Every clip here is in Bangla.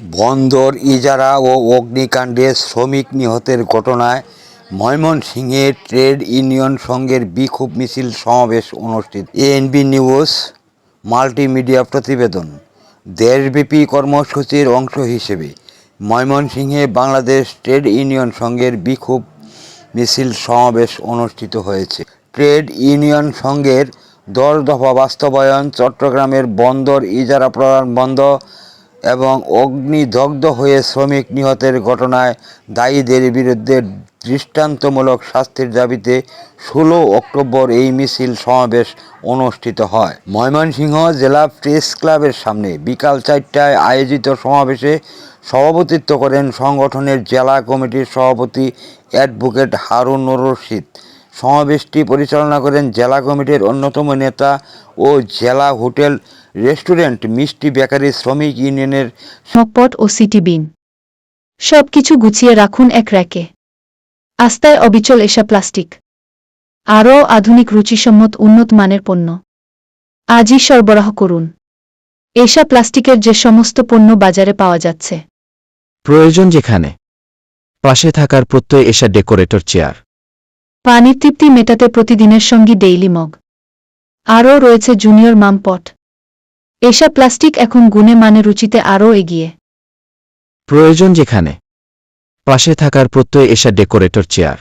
বন্দর, ইজারা ও অগ্নিকাণ্ডে শ্রমিক নিহতের ঘটনায় ময়মনসিংহে ট্রেড ইউনিয়ন সংঘের বিক্ষোভ মিছিল সমাবেশ অনুষ্ঠিত। এএনবি নিউজ, মাল্টিমিডিয়া প্রতিবেদন। দেশব্যাপী কর্মসূচির অংশ হিসেবে ময়মনসিংহে বাংলাদেশ ট্রেড ইউনিয়ন সংঘের বিক্ষোভ মিছিল সমাবেশ অনুষ্ঠিত হয়েছে। ট্রেড ইউনিয়ন সংঘের দশ দফা বাস্তবায়ন চট্টগ্রামের বন্দর, ইজারা প্রদান বন্ধ এবং অগ্নিদগ্ধ হয়ে শ্রমিক নিহতের ঘটনায় দায়ীদের বিরুদ্ধে দৃষ্টান্তমূলক শাস্তির দাবিতে ষোলো অক্টোবর এই মিছিল সমাবেশ অনুষ্ঠিত হয়। ময়মনসিংহ জেলা প্রেস ক্লাবের সামনে বিকাল চারটায় আয়োজিত সমাবেশে সভাপতিত্ব করেন সংগঠনের জেলা কমিটির সভাপতি অ্যাডভোকেট হারুনুর রশিদ। সমাবেশটি পরিচালনা করেন জেলা কমিটির অন্যতম নেতা ও জেলা হোটেল রেস্টুরেন্ট মিষ্টি বেকারি শ্রমিক ইউনিয়নের মকপট ও সিটি বিন। সব কিছু গুছিয়ে রাখুন এক র্যাকে। আস্তায় অবিচল এসা প্লাস্টিক। আরও আধুনিক রুচিসম্মত উন্নত মানের পণ্য। আজই সরবরাহ করুন। এসা প্লাস্টিকের যে সমস্ত পণ্য বাজারে পাওয়া যাচ্ছে। প্রয়োজন যেখানে পাশে থাকার প্রত্যয় এসা ডেকোরেটর চেয়ার। পানির তৃপ্তি মেটাতে প্রতিদিনের সঙ্গী ডেইলি মগ। আরও রয়েছে জুনিয়র মামপট। এসা প্লাস্টিক এখন গুণে মানে রুচিতে আরও এগিয়ে। প্রয়োজন যেখানে পাশে থাকার প্রত্যয় এসা ডেকোরেটর চেয়ার।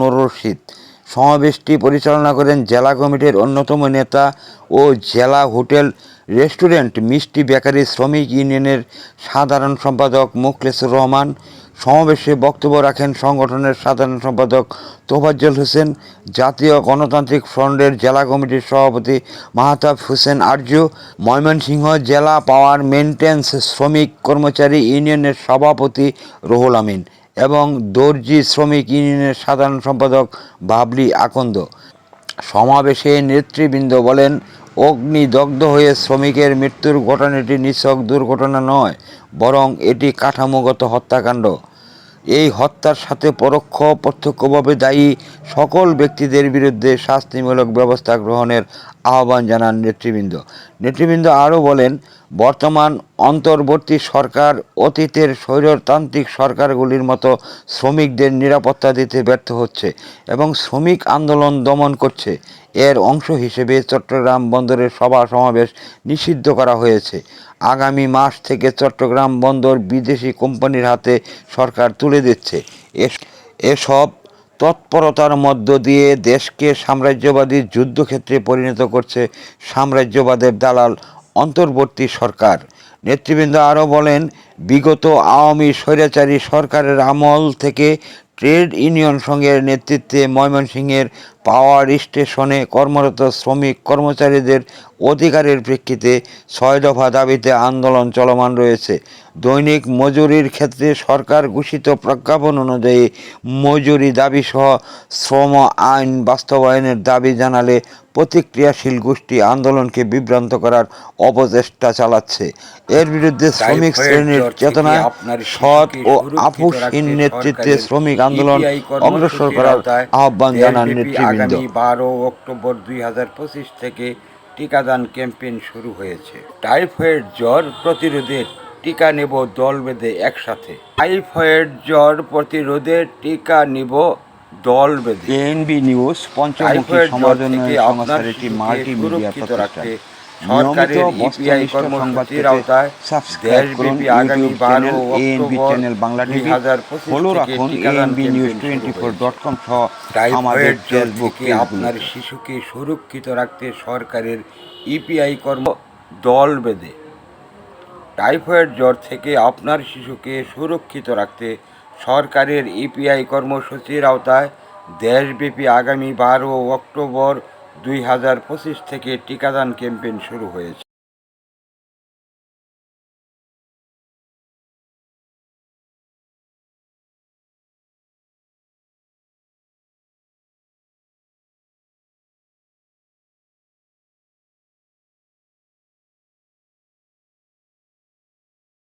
নরশিদ সমাবেশটি পরিচালনা করেন জেলা কমিটির অন্যতম নেতা ও জেলা হোটেল রেস্টুরেন্ট মিষ্টি বেকারি শ্রমিক ইউনিয়নের সাধারণ সম্পাদক মুখলেসুর রহমান। সমাবেশে বক্তব্য রাখেন সংগঠনের সাধারণ সম্পাদক তোফাজ্জল হোসেন, জাতীয় গণতান্ত্রিক ফ্রন্টের জেলা কমিটির সভাপতি মাহতাব হোসেন আর্য ময়মনসিংহ জেলা পাওয়ার মেনটেন্স শ্রমিক কর্মচারী ইউনিয়নের সভাপতি রুহুল আমিন এবং দর্জি শ্রমিক ইউনিয়নের সাধারণ সম্পাদক বাবলি আকন্দ। সমাবেশে নেতৃবৃন্দ বলেন অগ্নিদগ্ধ হয়ে শ্রমিকের মৃত্যুর ঘটনাটি নিছক দুর্ঘটনা নয়, বরং এটি কাঠামোগত হত্যাকাণ্ড। এই হত্যার সাথে পরোক্ষ প্রত্যক্ষভাবে দায়ী সকল ব্যক্তিদের বিরুদ্ধে শাস্তিমূলক ব্যবস্থা গ্রহণের আহ্বান জানান নেতৃবৃন্দ। নেতৃবৃন্দ আরও বলেন, বর্তমান অন্তর্বর্তী সরকার অতীতের স্বৈরতান্ত্রিক সরকারগুলির মতো শ্রমিকদের নিরাপত্তা দিতে ব্যর্থ হচ্ছে এবং শ্রমিক আন্দোলন দমন করছে। এর অংশ হিসেবে চট্টগ্রাম বন্দরের সভা সমাবেশ নিষিদ্ধ করা হয়েছে। আগামী মাস থেকে চট্টগ্রাম বন্দর বিদেশি কোম্পানির হাতে সরকার তুলে দিচ্ছে। এস- এসব তৎপরতার মধ্য দিয়ে দেশকে সাম্রাজ্যবাদী যুদ্ধক্ষেত্রে পরিণত করছে সাম্রাজ্যবাদের দালাল অন্তর্বর্তী সরকার। নেতৃবৃন্দ আরও বলেন, বিগত আওয়ামী স্বৈরাচারী সরকারের আমল থেকে ট্রেড ইউনিয়ন সংঘের নেতৃত্বে ময়মনসিংহের পাওয়ার স্টেশনে কর্মরত শ্রমিক কর্মচারীদের অধিকারের প্রেক্ষিতে ছয় দফা দাবিতে আন্দোলন চলমান রয়েছে। দৈনিক মজুরির ক্ষেত্রে সরকার ঘোষিত প্রজ্ঞাপন অনুযায়ী মজুরি দাবিসহ শ্রম আইন বাস্তবায়নের দাবি জানালে প্রতিক্রিয়াশীল গোষ্ঠী আন্দোলনকে বিভ্রান্ত করার অপচেষ্টা চালাচ্ছে। এর বিরুদ্ধে শ্রমিক শ্রেণির চেতনায় সৎ ও আপুসহীন নেতৃত্বে শ্রমিক আন্দোলন অগ্রসর করার আহ্বান জানান নেতৃবৃন্দ আগামী বারো অক্টোবর দুই হাজার পঁচিশ থেকে টিকাদান ক্যাম্পেইন শুরু হয়েছে। টাইফয়েড জ্বর প্রতিরোধের টিকা নেব দল বেঁধে একসাথে। টাইফয়েড জ্বর প্রতিরোধে টিকা নিব দল বেঁধে। এনবি নিউজ পঞ্চায়েত সমাজ আপনার একটি মাল্টিমিডিয়া প্রতিষ্ঠান। সরকারের ইপিআই কর্মসূচির আওতায় দেশব্যাপী আগামী বারো অক্টোবর দুই হাজার আমাদের থেকে আপনার শিশুকে সুরক্ষিত রাখতে সরকারের ইপিআই কর্ম দল বেঁধে। টাইফয়েড জ্বর থেকে আপনার শিশুকে সুরক্ষিত রাখতে সরকারের ইপিআই কর্মসূচির আওতায় দেশব্যাপী আগামী বারো অক্টোবর দুই হাজার পঁচিশ থেকে টিকাদান ক্যাম্পেইন শুরু হয়েছে।